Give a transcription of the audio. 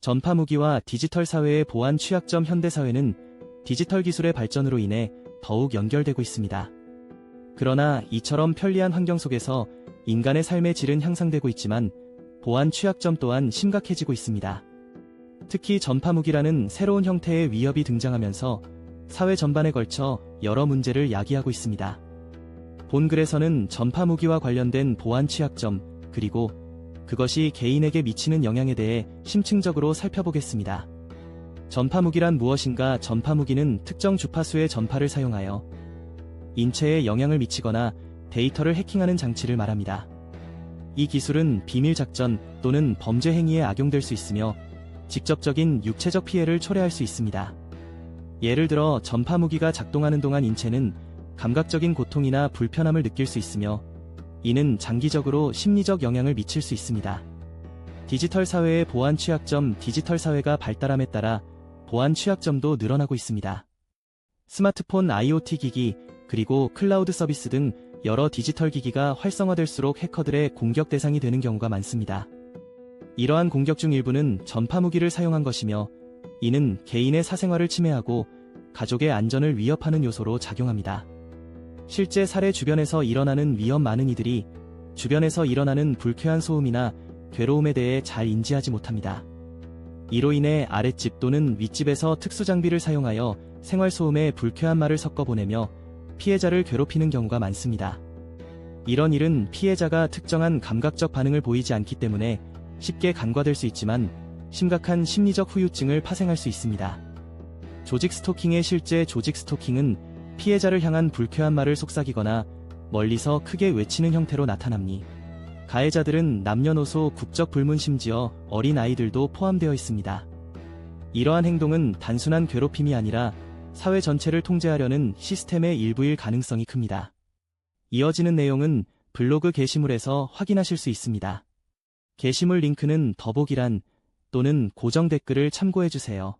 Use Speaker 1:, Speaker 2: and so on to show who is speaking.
Speaker 1: 전파 무기와 디지털 사회의 보안 취약점 현대 사회는 디지털 기술의 발전으로 인해 더욱 연결되고 있습니다. 그러나 이처럼 편리한 환경 속에서 인간의 삶의 질은 향상되고 있지만 보안 취약점 또한 심각해지고 있습니다. 특히 전파 무기라는 새로운 형태의 위협이 등장하면서 사회 전반에 걸쳐 여러 문제를 야기하고 있습니다. 본 글에서는 전파 무기와 관련된 보안 취약점, 그리고 그것이 개인에게 미치는 영향에 대해 심층적으로 살펴보겠습니다. 전파 무기란 무엇인가? 전파 무기는 특정 주파수의 전파를 사용하여 인체에 영향을 미치거나 데이터를 해킹하는 장치를 말합니다. 이 기술은 비밀 작전 또는 범죄 행위에 악용될 수 있으며 직접적인 육체적 피해를 초래할 수 있습니다. 예를 들어 전파 무기가 작동하는 동안 인체는 감각적인 고통이나 불편함을 느낄 수 있으며 이는 장기적으로 심리적 영향을 미칠 수 있습니다. 디지털 사회의 보안 취약점 디지털 사회가 발달함에 따라 보안 취약점도 늘어나고 있습니다. 스마트폰 IoT 기기, 그리고 클라우드 서비스 등 여러 디지털 기기가 활성화될수록 해커들의 공격 대상이 되는 경우가 많습니다. 이러한 공격 중 일부는 전파 무기를 사용한 것이며 이는 개인의 사생활을 침해하고 가족의 안전을 위협하는 요소로 작용합니다. 실제 사례 주변에서 일어나는 위험 많은 이들이 주변에서 일어나는 불쾌한 소음이나 괴로움에 대해 잘 인지하지 못합니다. 이로 인해 아랫집 또는 윗집에서 특수장비를 사용하여 생활소음에 불쾌한 말을 섞어 보내며 피해자를 괴롭히는 경우가 많습니다. 이런 일은 피해자가 특정한 감각적 반응을 보이지 않기 때문에 쉽게 간과될 수 있지만 심각한 심리적 후유증을 파생할 수 있습니다. 조직 스토킹의 실제 조직 스토킹은 피해자를 향한 불쾌한 말을 속삭이거나 멀리서 크게 외치는 형태로 나타납니. 가해자들은 남녀노소 국적 불문 심지어 어린 아이들도 포함되어 있습니다. 이러한 행동은 단순한 괴롭힘이 아니라 사회 전체를 통제하려는 시스템의 일부일 가능성이 큽니다. 이어지는 내용은 블로그 게시물에서 확인하실 수 있습니다. 게시물 링크는 더보기란 또는 고정 댓글을 참고해주세요.